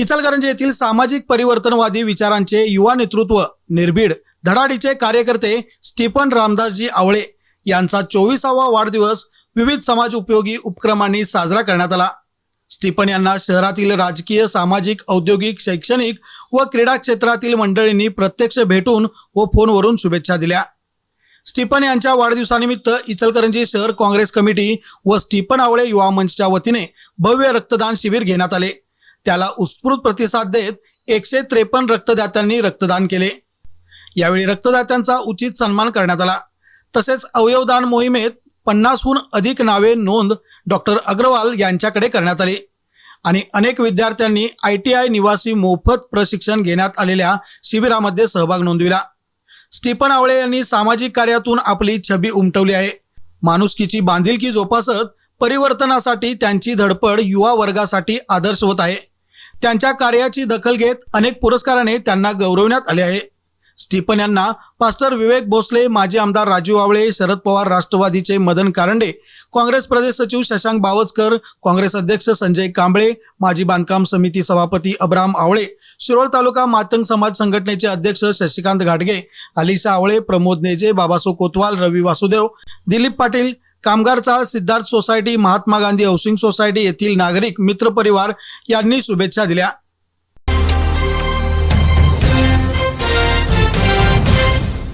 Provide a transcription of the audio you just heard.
इचलकरंजी येथील सामाजिक परिवर्तनवादी विचारांचे युवा नेतृत्व निर्भीड धडाडीचे कार्यकर्ते स्टीफन रामदासजी आवळे यांचा चोवीसावा वाढदिवस विविध समाज उपयोगी उपक्रमांनी साजरा करण्यात आला. स्टीफन यांना शहरातील राजकीय सामाजिक औद्योगिक शैक्षणिक व क्रीडा क्षेत्रातील मंडळींनी प्रत्यक्ष भेटून व फोनवरून शुभेच्छा दिल्या. स्टीफन यांच्या वाढदिवसानिमित्त इचलकरंजी शहर काँग्रेस कमिटी व स्टीफन आवळे युवा मंचच्या वतीने भव्य रक्तदान शिबिर घेण्यात आले. त्याला उत्स्फूर्त प्रतिसाद देत एकशे त्रेपन्न रक्तदात्यांनी रक्तदान केले. यावेळी रक्तदात्यांचा उचित सन्मान करण्यात आला. तसेच अवयवदान मोहिमेत पन्नासहून अधिक नावे नोंद डॉक्टर अग्रवाल यांच्याकडे करण्यात आली. आणि अनेक विद्यार्थ्यांनी आय टी आय निवासी मोफत प्रशिक्षण घेण्यात आलेल्या शिबिरामध्ये सहभाग नोंदविला. स्टीफन आवळे यांनी सामाजिक कार्यातून आपली छबी उमटवली आहे. माणुसकीची बांधिलकी जोपासत परिवर्तनासाठी त्यांची धडपड युवा वर्गासाठी आदर्श होत आहे. त्यांच्या कार्याची दखल घेत अनेक पुरस्काराने त्यांना गौरवण्यात आले आहे. स्टीफन यांना पास्टर विवेक भोसले माजी आमदार राजू आवळे शरद पवार राष्ट्रवादीचे मदन कारंडे काँग्रेस प्रदेश सचिव शशांक बावचकर काँग्रेस अध्यक्ष संजय कांबळे माजी बांधकाम समिती सभापती अब्राम आवळे शिरोळ तालुका मातंग समाज संघटनेचे अध्यक्ष शशिकांत घाटगे अलिशा आवळे प्रमोद नेजे बाबासो कोतवाल रवी वासुदेव दिलीप पाटील कामगार चाळ Siddharth society Mahatma Gandhi housing society येथील नागरिक मित्र परिवार यांनी शुभेच्छा दिल्या.